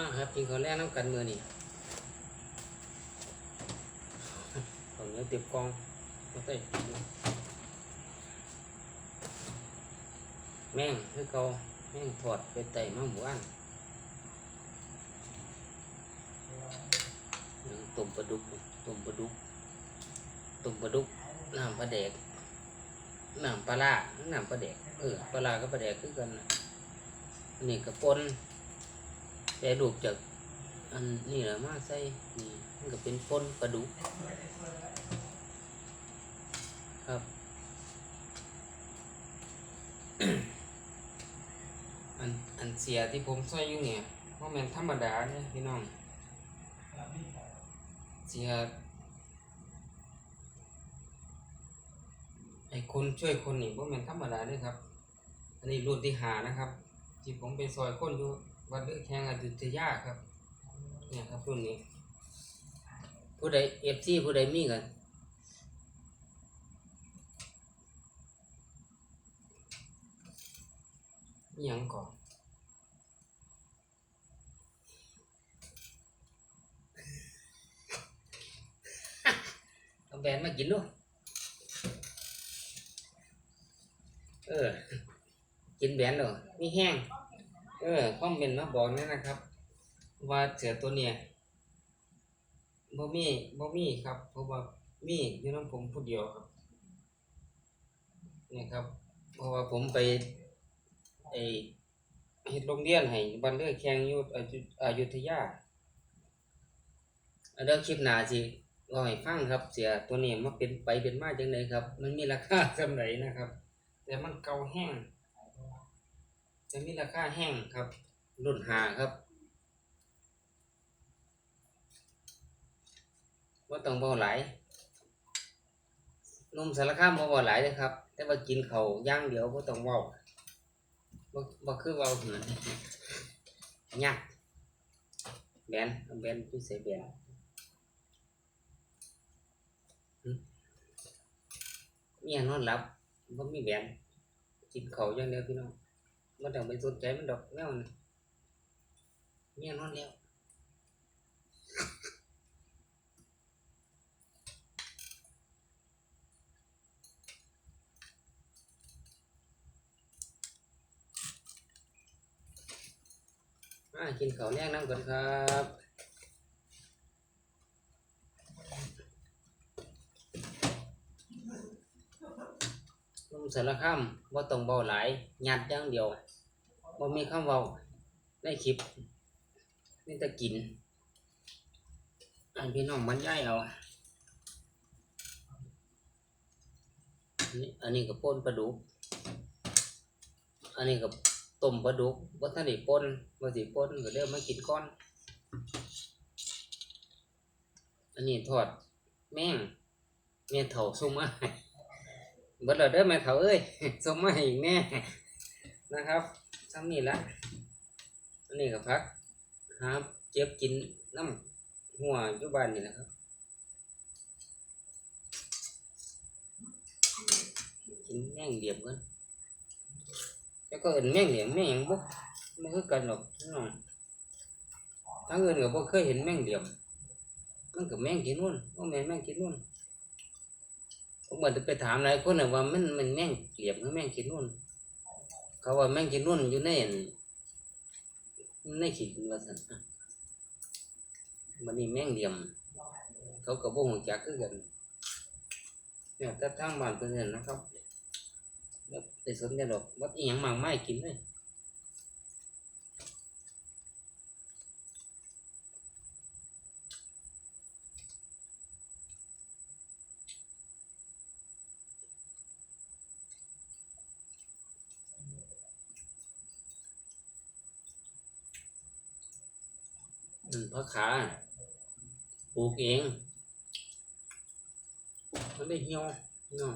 อ่าครับกินข้าวแรกน้ำกันมือนี่ข้าวเหนียวเตียบกองมาใส่แม่งคือเกาแม่งถอดไปไต่มาหมู่บ้านหนึ่งต้มปลาดุกต้มปลาดุกต้มปลาดุกน้ำปลาแดกน้ำปลาร้าน้ำปลาแดกเออปลาร้ากับปลาแดกคือกันนี่กระปน แต่ลูกจากอันนี่แหละมาใส่นี่มันก็เป็นปนปลาดุกครับอันอันเสียที่ผมใส่อยู่เนี่ยว่าแมันธรรมดาเนี่ยพี่น้องเสียไอ้คนช่วยคนนี่ว่าแมันธรรมดาเด้วยครับ อันนี้รุ่นที่หานะครับ ที่ผมไปซอยคนอยู่ วัดเลือกแข่งอยุธยาครับ เนี่ยครับรุ่นนี้ ผู้ใดเอฟซีผู้ใดมีกันยังก่อนเอาแบนมากินดูเออ กินแบนเหรอมีแห้ง เออคอมเมนต์มาบอกนี่นะครับ ว่าเสือตัวเนี้ยบ่มีบ่มีครับ เพราะว่ามีอยู่น้ำผมผู้เดียวครับนี่ครับ เพราะว่าผมไปไอเฮ็ดโรงเรียนให้บ้านเลือกแข่งอยู่อยุอยุธยาอันเดี๋ยวคลิปหน้าสิล่าให้ฟังครับ เสียตัวนี้มันเป็นไปเป็นมาจังไดครับ มันมีราคาสำไหนนะครับ แต่มันเก่าแห้ง จะมีราคาแห้งครับรุ่นหาครับว่าต้องเบาหลายนมสารคามบ่เบาหลายเลยครับ แต่ว่ากินเขาย่างเดียวบ่ต้องเว้าบ่บ่คือเว้าเหมือนยากแบนเอาแบนพี่ใส่แบนเมียนอนหลับบ่มีแบนกินเขาย่างเดียวพี่น้อง มันต้องไปสนใจมันดอกแนวนั้นเมียนอนแล้วมากินข้าวแลกน้ำกันครับลมสารคามว่าต้องเบาหลายยัดอย่างเดียว บ่มีคำเว้าในคลิปมีแต่กิน อันพี่น้องบรรยายเอา อันนี้อันนี้ก็ป่นปลาดุก อันนี้ก็ต้มปลาดุกว่าท่านได้ป่นว่าสิป่นก็เดี๋ยวมากินก่อน อันนี้ทอดแม่งแม่เฒ่าส่งมาให้เบิดแล้วเด้อแม่เฒ่าเอ้ยส่งมาให้อีกแน่นะครับ ซ้ำนี่ละอันนี้ก็พักหาเจ็บกินน้ำหัวอยู่บ้านนี่แหละครับกินแม่งเหลี่ยมกันแล้วก็เอินแม่งเหลี่ยมแม่งหยังบ่ไม่คือกันหรอกน้องทั้งเอินก็บ่เคยเห็นแม่งเหลี่ยมมันก็แม่งกินนู่นว่าแม่นแม่งกินนู่นผมเหมือนจะไปถามหลายคนน่ะว่ามันมันแม่งเหลี่ยมหรือแม่งกินนู่น เขาว่าแม่งกินนุ่นอยู่ในอั่นในขีดว่าสันมันนี่แม่งเดียม เขาก็บ่ฮู้จักคือกันเนี่ยแต่ทางบ้านเพิ่นนั่นนะครับแบบไปสนใจดอกว่าอีหยังมากมายกินเลย ผักขาปลูกเอง มันได้เหี่ยวเนาะ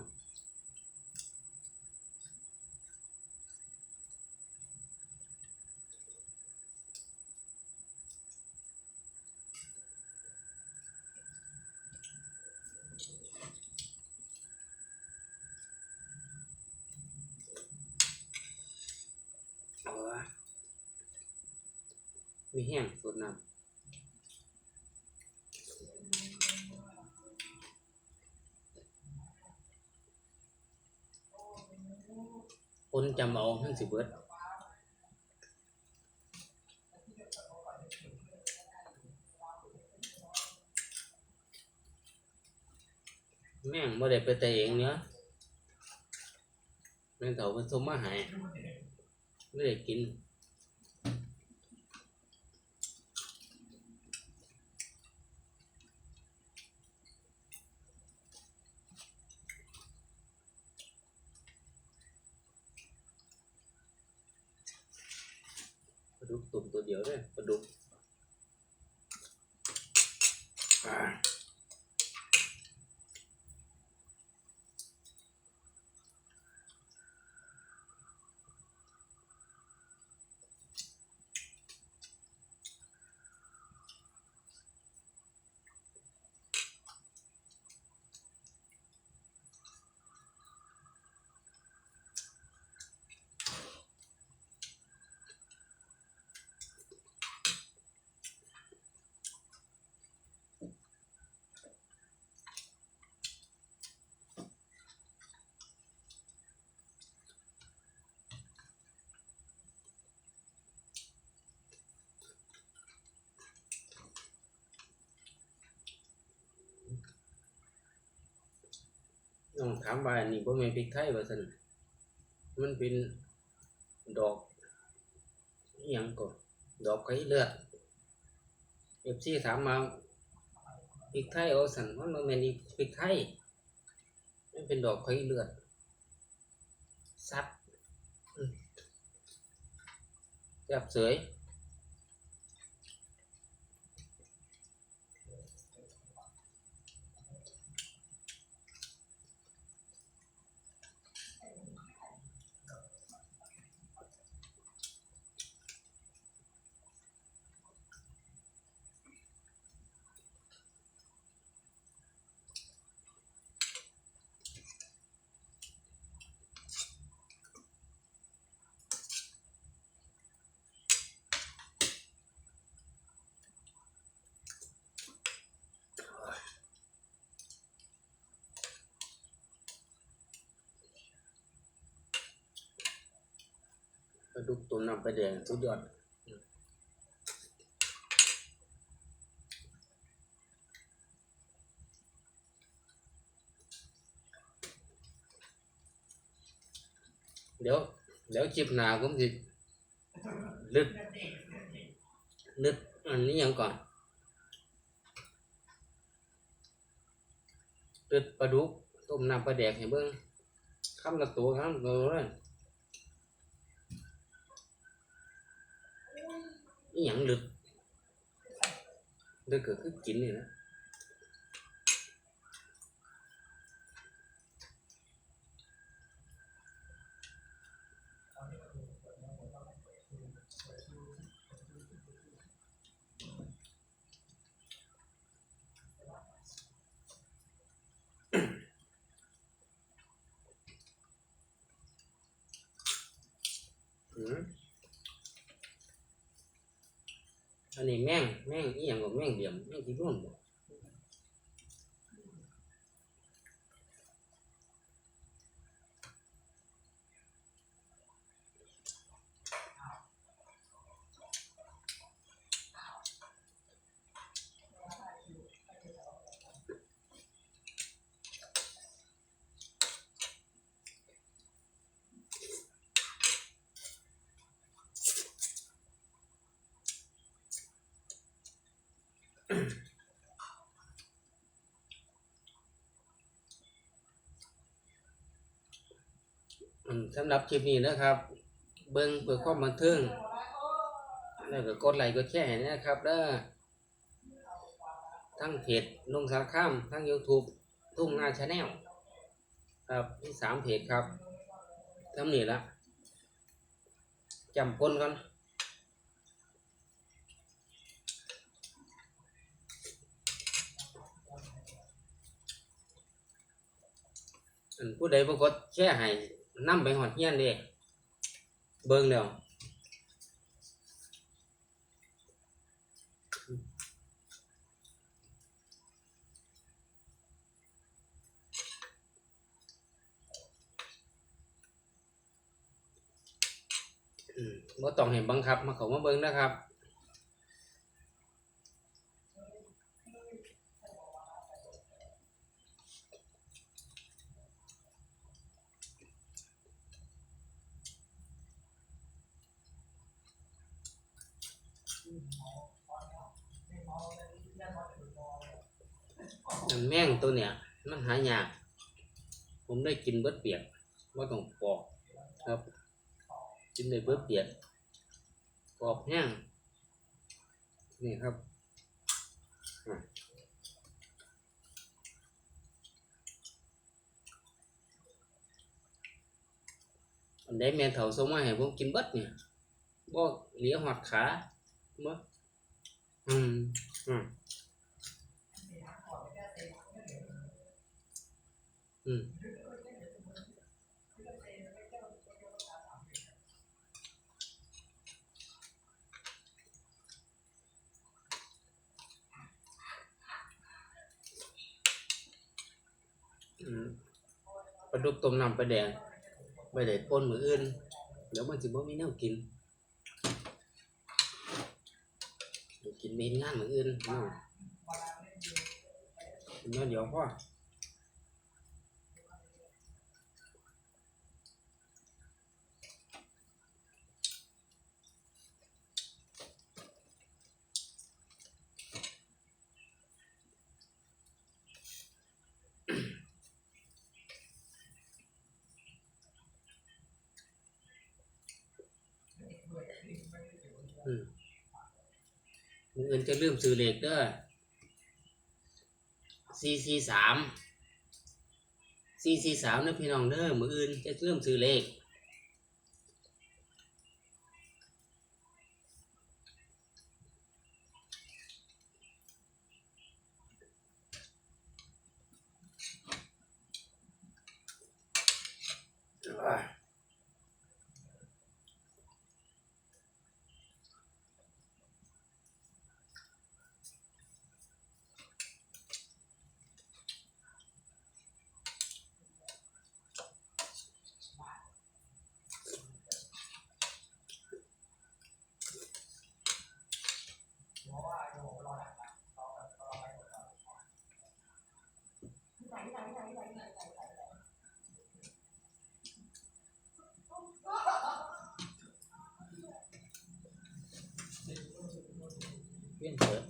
มีแห้งสดน้ำ คนจำเอาทั้งสิเบิดแม่งไม่ได้ไปแต่เองเนื้อแม่งเถาเป็นสมมาให้ไม่ได้กิน ลูกตุ่มตัวเดียวเนี่ยปลาดุก น้องถามว่าอันนี้บ่แม่นพริกไทยว่าซั่นมันเป็นดอกอหยังก็ดอกไข่เลือด FC ถามมาพริกไทยเอาซั่นมันบ่แม่นอีพริกไทยมันเป็นดอกไข่เลือดสัตว์อืมจับเสย ดุกตุ่มน้ำไปแดงสุดยอดเดี๋ยว เดี๋ยวคลิปหนาผมสิลึกลึกอันนี้ยังก่อนลึกปลาดุกต้มน้ำปลาแดกให้เบิ่งคำละตัวคำละตัวเลย nhận được được cái chuyện này đó. อันนี้แม่งแม่งอีหยังก็แม่งเดียมแม่งที่รุ่นบ่ สำหรับคลิปนี้นะครับ เบิ่งเพื่อความบันเทิงแล้วก็กดไลค์กดแชร์นะครับเด้อทั้งเพจนุ่งสารคามทั้ง YouTube ทุ่งนาชาแนลครับมีสามเพจครับทำนี่ละจำปนกันอันผู้ใดบ่กดแชร์ให้ นั่มไปหอดเฮียนเลยเบิ้งเดียวบ่ต้องเห็นบังคับ มาเขามาเบิ้งนะครับ แม่งตัวเนี้ยมันหายากผมได้กินเบิดเปียกว่าต้องปอกครับ กินได้เบิดเปียกปอกแห้งนี่ครับอะอันใดแม่เฒ่าส่งมาให้ผมกินเบิดเนี่ยบ่เหลียหอดขาเมื่ออืมอืม อืมปลาดุกต้มน้ำปลาแดงไปได้ป่นมืออื่นเดี๋ยวมันสิบ่มีแนวกินกินเมนงานมืออื่นเนาะกินน้อเดี๋ยวพ่อมมื อื่นจะลืมซื้อเลขเด้อสี่สี่สามสี่สี่สามนะพี่น้องเด้อมืออื่นจะลืมซื้อเล็กอ่าเพี้ยนเถอะ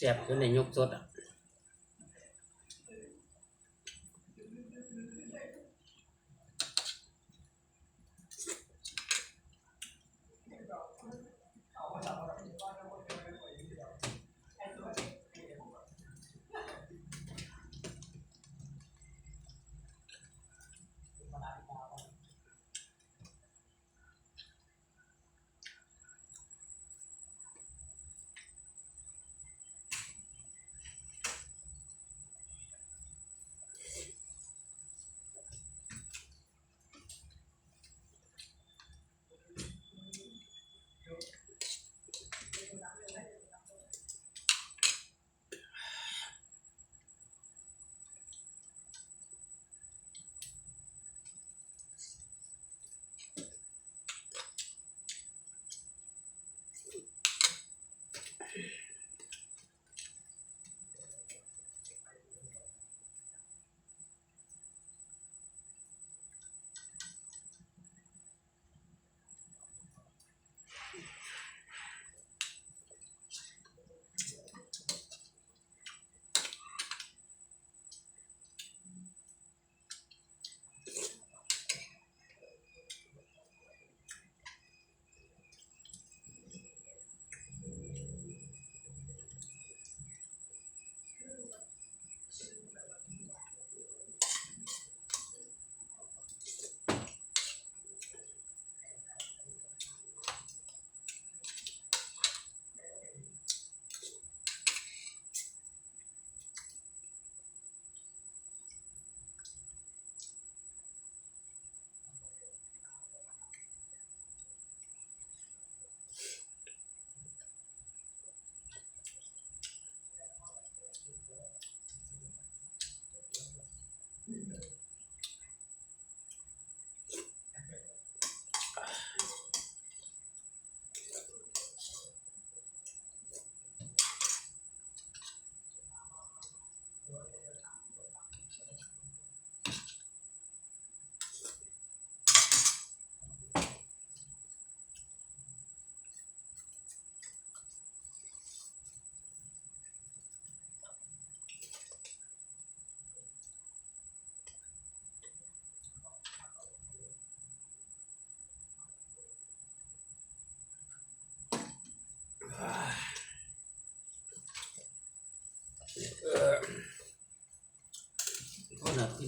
เสียบจนในยกสดอะ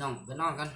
น้องไปนอนกัน